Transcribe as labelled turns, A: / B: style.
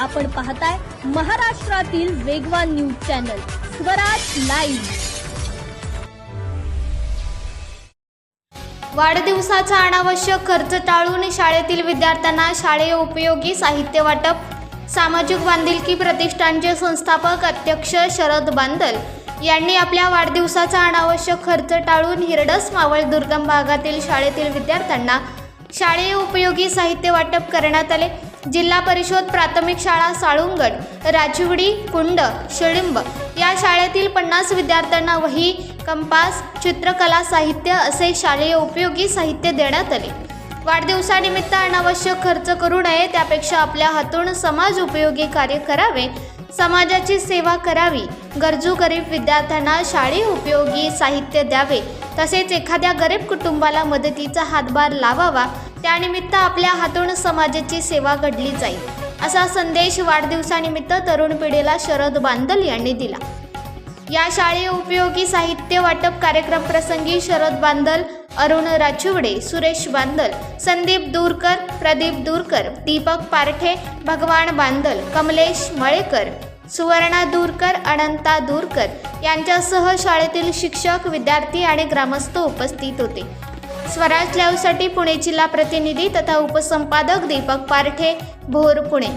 A: आपण पाहताय महाराष्ट्रातील वेगवान न्यूज चॅनल स्वराज लाईव्ह.
B: वाढदिवसाचा अनावश्यक खर्च टाळून शाळेतील विद्यार्थ्यांना शाळेय उपयोगी साहित्य वाटप सामाजिक बांधिलकी प्रतिष्ठानचे संस्थापक अध्यक्ष शरद बांदल यांनी आपल्या वाढदिवसाचा अनावश्यक खर्च टाळून हिरडस मावळ दुर्गम भागातील शाळेतील विद्यार्थ्यांना शाळेय उपयोगी साहित्य वाटप करण्यात आले. जिल्हा परिषद प्राथमिक शाळा साळुंगड राजिवडी कुंड शिळिंब या शाळेतील पन्नास विद्यार्थ्यांना वही कंपास चित्रकला साहित्य असे शालेय उपयोगी साहित्य देण्यात आले. वाढदिवसानिमित्त अनावश्यक खर्च करू नये त्यापेक्षा आपल्या हातून समाज उपयोगी कार्य करावे समाजाची सेवा करावी गरजू गरीब विद्यार्थ्यांना शाळे उपयोगी साहित्य द्यावे तसेच एखाद्या गरीब कुटुंबाला मदतीचा हातभार लावावा त्यानिमित्त आपल्या हातून समाजाची सेवा घडली जाईल असा संदेश वाढदिवसानिमित्त तरुण पिढीला शरद बांदल यांनी दिला. या शाळे उपयोगी साहित्य वाटप कार्यक्रम प्रसंगी शरद बांदल अरुण राचुवडे सुरेश बांदल संदीप दूरकर प्रदीप दूरकर दीपक पारठे भगवान बांदल कमलेश मळेकर सुवर्णा दूरकर अनंता दूरकर यांच्यासह शाळेतील शिक्षक विद्यार्थी आणि ग्रामस्थ उपस्थित होते. स्वराज लाईव्हसाठी पुणे जिल्हा प्रतिनिधी तथा उपसंपादक दीपक पारठे भोर पुणे.